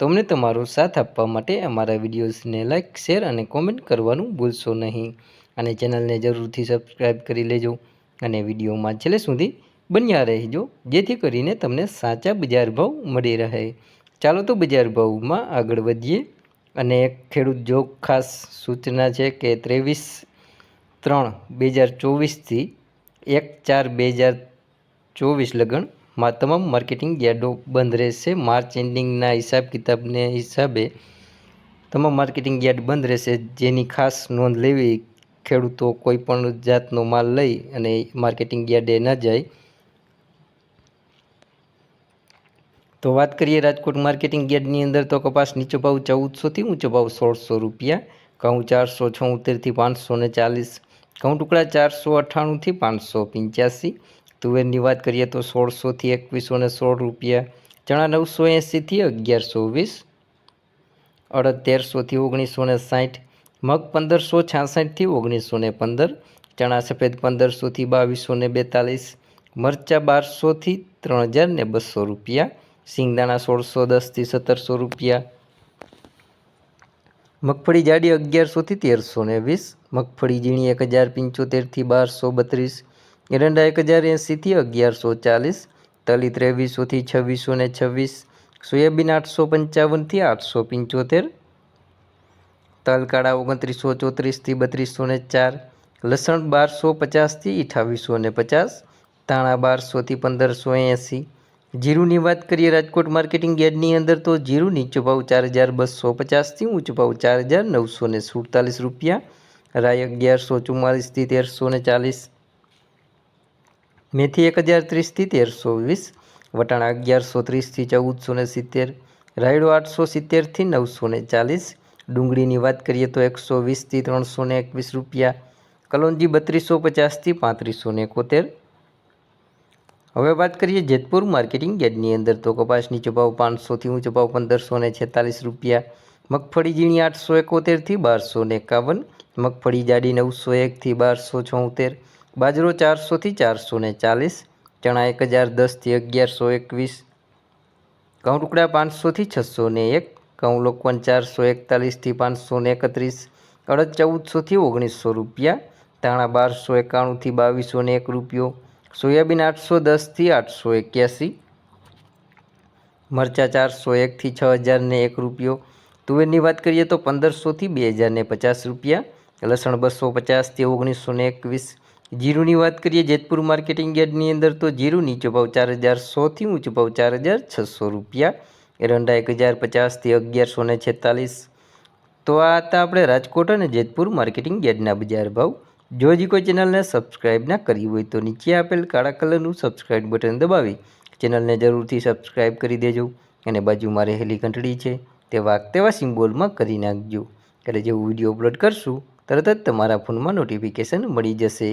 તો અમને તમારો સાથ આપવા માટે અમારા વિડીયોઝને લાઇક શેર અને કોમેન્ટ કરવાનું ભૂલશો નહીં. અને ચેનલને જરૂરથી સબસ્ક્રાઈબ કરી લેજો અને વિડીયોમાં છેલ્લે સુધી બન્યા રહેજો, જેથી કરીને તમને સાચા બજાર ભાવ મળી રહે. ચાલો તો બજાર ભાવમાં આગળ વધીએ. અને ખેડૂત જો ખાસ સૂચના છે કે ત્રેવીસ ત્રણ બે હજાર ચોવીસથી એક ચાર બે હજાર ચોવીસ લગનમાં તમામ માર્કેટિંગ યાર્ડો બંધ રહેશે. માર્ચ એન્ડિંગના હિસાબ કિતાબને હિસાબે તમામ માર્કેટિંગ યાર્ડ બંધ રહેશે. જેની ખાસ નોંધ લેવી ખેડૂતો કોઈ પણ જાતનો માલ લઈ અને માર્કેટિંગ યાર્ડે ન જાય. તો વાત કરીએ રાજકોટ માર્કેટિંગ યાર્ડની અંદર તો કપાસ નીચો ભાવ ચૌદસોથી ઊંચો ભાવ સોળસો રૂપિયા, ઘઉં ચારસો છોતેરથી પાંચસો ને ચાલીસ, ઘઉં ટુકડા ચારસો અઠ્ઠાણુંથી પાંચસો પંચ્યાસી તુવેરની વાત કરીએ તો સોળસોથી એકવીસો ને સોળ રૂપિયા. ચણા નવસો એંસીથી અગિયારસો વીસ. અડદ તેરસોથી ઓગણીસો ને સાઠ. મગ પંદરસો છાસઠથી ઓગણીસો ને પંદર. ચણા સફેદ પંદરસોથી બાવીસો ને બેતાલીસ. મરચાં બારસોથી ત્રણ હજાર ને બસો રૂપિયા. સિંગદાણા સોળસો દસથી સત્તરસો રૂપિયા. મગફળી જાડી અગિયારસોથી તેરસો ને વીસ. મગફળી ઝીણી એક હજાર પંચોતેરથી બારસો બત્રીસ. એરંડા એક હજાર એંસીથી અગિયારસો ચાલીસ તલી ત્રેવીસોથી છવ્વીસો ને છવ્વીસ સોયાબીન આઠસો પંચાવનથી આઠસો પંચોતેર, તલકાળા ઓગણત્રીસો ચોત્રીસથી બત્રીસો ને ચાર, લસણ બારસો પચાસથી અઠાવીસો ને પચાસ, ધાણા બારસોથી પંદરસો એંસી જીરુની વાત કરીએ રાજકોટ માર્કેટિંગ યાર્ડની અંદર તો જીરું નીચો ભાવ ચાર હજાર બસો પચાસથી ઊંચો ભાવ ચાર હજાર નવસો ને સુડતાલીસ રૂપિયા, રાય અગિયારસો ચુમ્માલીસથી તેરસો ને ચાલીસ મેથી એક હજાર ત્રીસથી તેરસો વીસ, વટાણા અગિયારસો ત્રીસથી ચૌદસો ને સિત્તેર, રાયડો આઠસો સિત્તેરથી નવસો ને ચાલીસ, ડુંગળીની વાત કરીએ તો એકસો વીસથી ત્રણસો ને એકવીસ રૂપિયા, કલોંજી બત્રીસો પચાસથી પાંત્રીસો ને એકોતેર. હવે વાત કરીએ જેતપુર માર્કેટિંગ યાર્ડની અંદર તો કપાસ નીચો ભાવ પાંચસોથી ઊંચો ભાવ પંદરસો ને છેતાલીસ રૂપિયા, મગફળી ઝીણી આઠસો એકોતેરથી બારસો ને એકાવન, મગફળી જાડી નવસો એકથી બારસો છોતેર બાજરો ચારસોથી ચારસો ને ચાલીસ, ચણા એક હજાર, દસથી અગિયારસો એકવીસ, ઘઉં ટુકડા પાંચસોથી છસો ને એક, ઘઉં લોકવન ચારસો એકતાલીસથી પાંચસો ને એકત્રીસ, અડદ ચૌદસોથી ઓગણીસો રૂપિયા, ધાણા બારસો એકાણુંથી બાવીસો ને એક રૂપિયો, સોયાબીન આઠસો દસથી આઠસો એક્યાસી, મરચાં ચારસો એકથી છ હજાર ને એક રૂપિયો, તુવેરની વાત કરીએ તો પંદરસોથી બે હજાર ને પચાસ રૂપિયા, લસણ બસો પચાસથી ઓગણીસો ને એકવીસ જીરુની વાત કરીએ, જેતપુર માર્કેટિંગ યાર્ડની અંદર તો જીરું નીચો ભાવ ચાર હજાર સોથી ઊંચો ભાવ ચાર હજાર છસો રૂપિયા. એરંડા એક હજાર પચાસથી અગિયારસો ને છેતાલીસ. તો આ હતા આપણે રાજકોટ અને જેતપુર માર્કેટિંગ યાર્ડના બજાર ભાવ. જો હજી કોઈ ચેનલને સબસ્ક્રાઈબ ના કરી હોય તો નીચે આપેલ કાળા કલરનું સબસ્ક્રાઈબ બટન દબાવી ચેનલને જરૂરથી સબસ્ક્રાઈબ કરી દેજો. અને બાજુમાં રહેલી ઘંટડી છે તે વાગ તેવા સિમ્બોલમાં કરી નાખજો. એટલે જેવું વીડિયો અપલોડ કરશું, તરત જ તમારા ફોનમાં નોટિફિકેશન મળી જશે.